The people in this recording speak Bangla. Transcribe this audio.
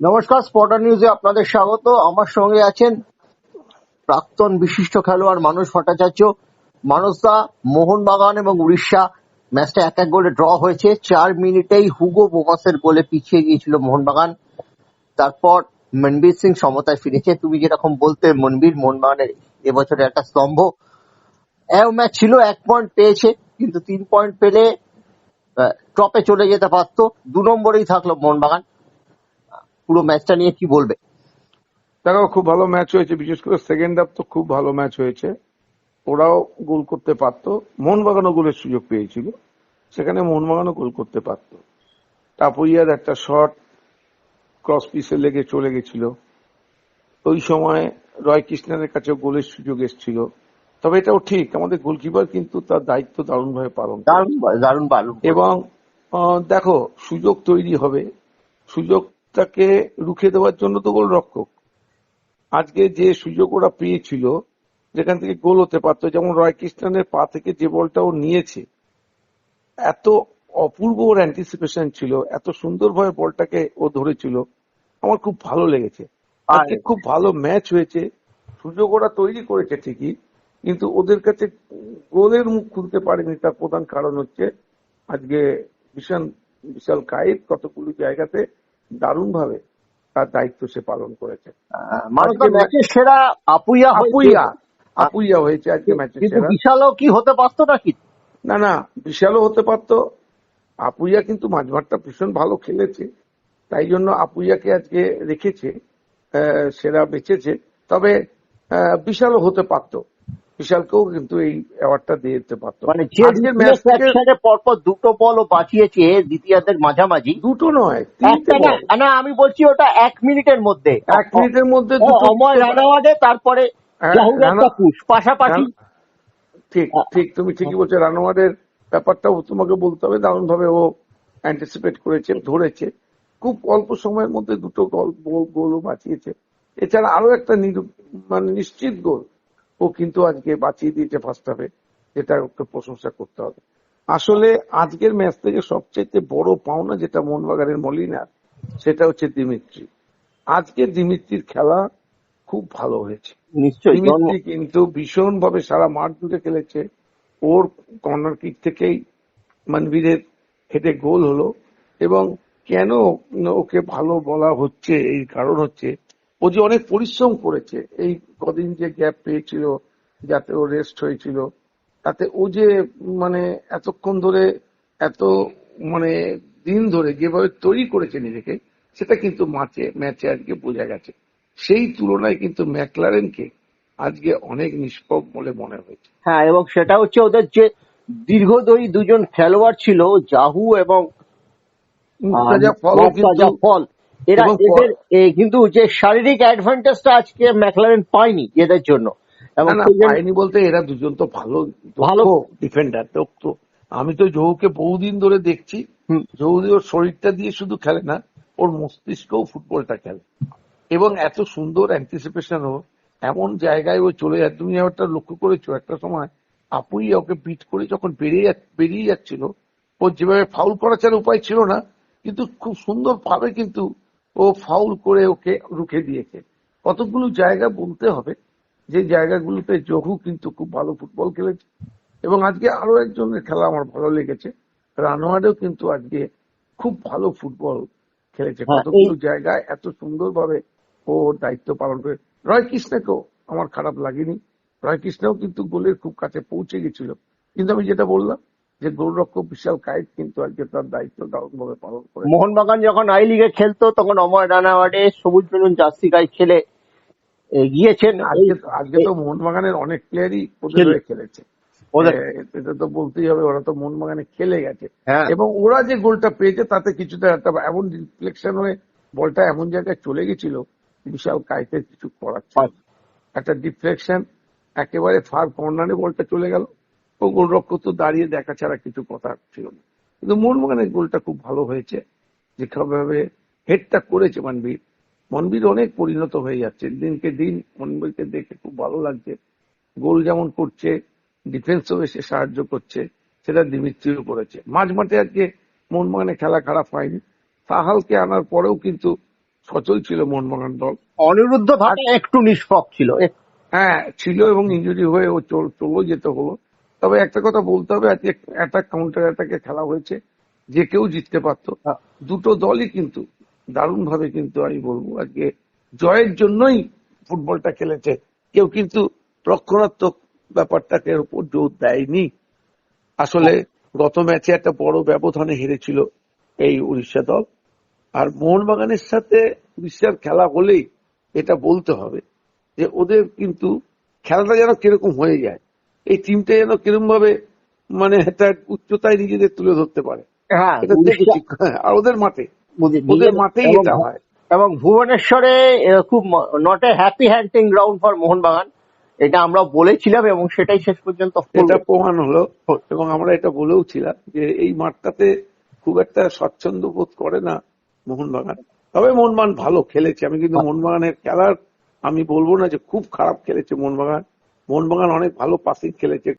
নমস্কার স্পটার নিউজে আপনাদের স্বাগত। আমার সঙ্গে আছেন প্রাক্তন বিশিষ্ট খেলোয়াড় মানুষ ভট্টাচার্য। মানুষদা মোহনবাগান এবং উড়িষ্যা ম্যাচটা এক এক গোলে ড্র হয়েছে। চার মিনিটেই হুগো বোমাসের গোলে পিছিয়ে গিয়েছিল মোহনবাগান। তারপর মনবীর সিং সমতায় ফিরেছে। তুমি যেরকম বলতে মনবীর, মোহনবাগানের এবছরে একটা স্তম্ভ। এও ম্যাচ ছিল, এক পয়েন্ট পেয়েছে, কিন্তু তিন পয়েন্ট পেলে টপে চলে যেতে পারতো দু নম্বরেই থাকল মোহনবাগান। পুরো ম্যাচটা নিয়ে কি বলবে? দেখো খুব ভালো ম্যাচ হয়েছে বিশেষ করে সেকেন্ড হাফ তো খুব ভালো ম্যাচ হয়েছে। ওরাও গোল করতে পারতো। মোহনবাগানও গোলের সুযোগ পেয়েছিল। সেখানে মোহনবাগানও গোল করতে পারতো। টাপুইয়ার একটা শট ক্রস পিসে লেগে চলে গেছিল। ওই সময় রয় কৃষ্ণের কাছে গোলের সুযোগ এসেছিল। তবে এটাও ঠিক আমাদের গোলকিপার কিন্তু তার দায়িত্ব দারুণভাবে পালন। দারুণ দারুণ পালন এবং দেখো সুযোগ তৈরি হবে। সুযোগটাকে রুখে দেওয়ার জন্য তো গোলরক্ষক আজকে যে সুযোগ ওরা পেয়েছিল যেখান থেকে গোল হতে পারতো যেমন রয় কৃষ্ণনের পা থেকে যে বলটা ও নিয়েছে এত অপূর্ব ওর অ্যান্টিসিপেশন ছিল এত সুন্দরভাবে বলটাকে ও ধরেছিল আমার খুব ভালো লেগেছে। আজকে খুব ভালো ম্যাচ হয়েছে সুযোগ ওরা তৈরি করেছে ঠিকই কিন্তু ওদের কাছে গোলের মুখ খুলতে পারেনি তার প্রধান কারণ হচ্ছে আজকে বিশাল বিশাল কায়েব কতগুলো জায়গাতে দারুণভাবে তার দায়িত্ব সে পালন করেছে। সেরা আপুইয়া আপুইয়া আপুইয়া হয়েছে আজকে সেরা। বিশালও কি হতে পারতো নাকি? না না বিশালও হতে পারতো। আপুইয়া কিন্তু মাঝমাঠটা ভীষণ ভালো খেলেছে। তাই জন্য আপুইয়াকে আজকে রেখেছে সেরা বেঁচেছে তবে আহ, বিশালও হতে পারতো। বিশালকেও কিন্তু এই অ্যাওয়ার্ডটা দিয়ে দিতে পারতো মানে পরপর দুটো বলও বাঁচিয়েছে দ্বিতীয়ার্ধের মাঝামাঝি। দুটো নয় তিনটে না, আমি বলছি ওটা এক মিনিটের মধ্যে। এক মিনিটের মধ্যে ও, দুটো অময় রানাওয়াটে তারপরে হ্যাঁ, পাশাপাশি। ঠিক ঠিক তুমি ঠিকই বলছো রানোয়ারের ব্যাপারটাও তোমাকে বলতে হবে দারুণ ভাবে ও অ্যান্টিসিপেট করেছে ধরেছে। খুব অল্প সময়ের মধ্যে দুটো গোল গোল- গোলও বাঁচিয়েছে। এছাড়া আরও একটা মানে নিশ্চিত গোল ও কিন্তু আজকে বাঁচিয়ে দিয়েছে ফার্স্ট হাফে যেটা ওকে প্রশংসা করতে হবে। আসলে আজকের ম্যাচ থেকে সবচেয়ে বড় পাওনা যেটা মোহনবাগানের মলিনার সেটা হচ্ছে দিমিত্রি। আজকে দিমিত্রির খেলা খুব ভালো হয়েছে। নিশ্চয়ই দিমিত্রি কিন্তু ভীষণ ভাবে সারা মাঠ জুড়ে খেলেছে। ওর কর্নার কিক থেকেই মনবীরের হেঁটে গোল হলো। এবং কেন ওকে ভালো বলা হচ্ছে এই কারণ হচ্ছে ও যে অনেক পরিশ্রম করেছে এই কদিন যে গ্যাপ পেয়েছিল যাতে ও রেস্ট হয়েছিল তাতে ও যে মানে এতক্ষণ ধরে এত মানে দিন ধরে যেভাবে তৈরি করেছে নিজেকে সেটা কিন্তু মাঠে ম্যাচে আজকে বোঝা গেছে। সেই তুলনায় কিন্তু ম্যাকলারেনকে আজকে অনেক নিষ্পক বলে মনে হয়েছে। হ্যাঁ এবং সেটা হচ্ছে ওদের যে দীর্ঘদয়ী দুজন খেলোয়াড় ছিল জাহু এবং ফল এরা এবং এদের কিন্তু যে শারীরিক অ্যাডভান্টেজটা আজকে ম্যাকলারেন পায়নি এদের জন্য পায়নি বলতে এরা দুজন তো ভালো ভালো। ডিফেন্ডার তো আমি তো জহুকে বহুদিন ধরে দেখছি। জহুদি ওর শরীরটা দিয়ে শুধু খেলে না ওর মস্তিষ্কও ফুটবলটা খেলে এবং এত সুন্দর অ্যান্টিসিপেশন ও এমন জায়গায় ও চলে যায় তুমি একটা লক্ষ্য করেছ একটা সময় আপুই ওকে পিট করে যখন বেরিয়ে বেরিয়ে যাচ্ছিল ও যেভাবে ফাউল করা ছাড়া উপায় ছিল না কিন্তু খুব সুন্দর ভাবে কিন্তু ও ফাউল করে ওকে রুখে দিয়েছে। কতগুলো জায়গা বলতে হবে যে জায়গাগুলোতে জহু কিন্তু খুব ভালো ফুটবল খেলেছে। এবং আজকে আরও একজনের খেলা আমার ভালো লেগেছে রানোয়ারেও কিন্তু আজকে খুব ভালো ফুটবল খেলেছে। হ্যাঁ, কতগুলো জায়গায় এত সুন্দরভাবে ও দায়িত্ব পালন করে। রয় কৃষ্ণকেও আমার খারাপ লাগেনি। রয় কৃষ্ণও কিন্তু গোলের খুব কাছে পৌঁছে গেছিল। কিন্তু আমি যেটা বললাম যে গোলরক্ষক বিশাল কায়েত কিন্তু আজকে তার দায়িত্ব দারুণভাবে পালন করে মোহনবাগান যখন আই লিগে খেলতো তখন অময় রানাওয়াটে সবুজ বেলুন জার্সি গায়ে খেলে গিয়েছেন আজকে তো মোহনবাগানের অনেক প্লেয়ারই ওদের খেলেছে। এটা তো বলতেই হবে ওরা তো মোহনবাগানে খেলে গেছে। হ্যাঁ। এবং ওরা যে গোলটা পেয়েছে তাতে কিছুটা একটা এমন রিফ্লেকশন হয়ে বলটা এমন জায়গায় চলে গেছিল বিশাল কাইতে কিছু করার একটা ডিফ্লেকশন একেবারে ফার কর্নারে বলটা চলে গেল। ও গোলরক্ষক তো দাঁড়িয়ে দেখা ছাড়া কিছু কথা ছিল না। কিন্তু মোহনবাগানের গোলটা খুব ভালো হয়েছে যেভাবে হেডটা করেছে মনবীর। মনবীর অনেক পরিণত হয়ে যাচ্ছে দিনকে দিন মনবীরকে দেখে খুব ভালো লাগছে। গোল যেমন করছে ডিফেন্সও এসে সাহায্য করছে সেটা দিমিত্রিও করেছে। মাঝ মাঠে আজকে মোহনবাগানে খেলা খারাপ হয়নি। সাহালকে আনার পরেও কিন্তু সচল ছিল মোহনবাগান দল। অনিরুদ্ধ ধারা একটু নিষ্পক ছিল। হ্যাঁ ছিল এবং ইঞ্জুরি হয়ে ও চল- যেতে হলো। তবে একটা কথা বলতে হবে আজকে অ্যাটাক কাউন্টার অ্যাটাকে খেলা হয়েছে। যে কেউ জিততে পারতো। হ্যাঁ। দুটো দলই কিন্তু দারুণ ভাবে কিন্তু আমি বলব আজকে জয়ের জন্যই ফুটবলটা খেলেছে। কেউ কিন্তু রক্ষণাত্মক ব্যাপারটাকে উপর জোর দেয়নি। আসলে গত ম্যাচে একটা বড় ব্যবধানে হেরেছিল এই উড়িষ্যা দল। আর মোহনবাগানের সাথে উড়িষ্যার খেলা হলেই এটা বলতে হবে যে ওদের কিন্তু খেলাটা যেন কীরকম হয়ে যায়। এই টিমটা যেন কীরকম ভাবে মানে একটা উচ্চতায় নিজেদের তুলে ধরতে পারে। হ্যাঁ হ্যাঁ, আর ওদের মাঠে। ওদের এবং- এটা হয়। এবং ভুবনেশ্বরে খুব not a happy hunting ground for Mohun Bagan. এটা আমরা বলেছিলাম এবং সেটাই শেষ পর্যন্ত এটা প্রমাণ হলো। এবং আমরা এটা বলেও ছিলাম যে এই মাঠটাতে খুব একটা স্বচ্ছন্দ বোধ করে না মোহনবাগান। তবে মোহনবাগান ভালো খেলেছে। আমি কিন্তু মোহনবাগানের খেলার আমি বলব না যে খুব খারাপ খেলেছে মোহনবাগান। মোহনবাগান অনেক ভালো পাসিং খেলেছে।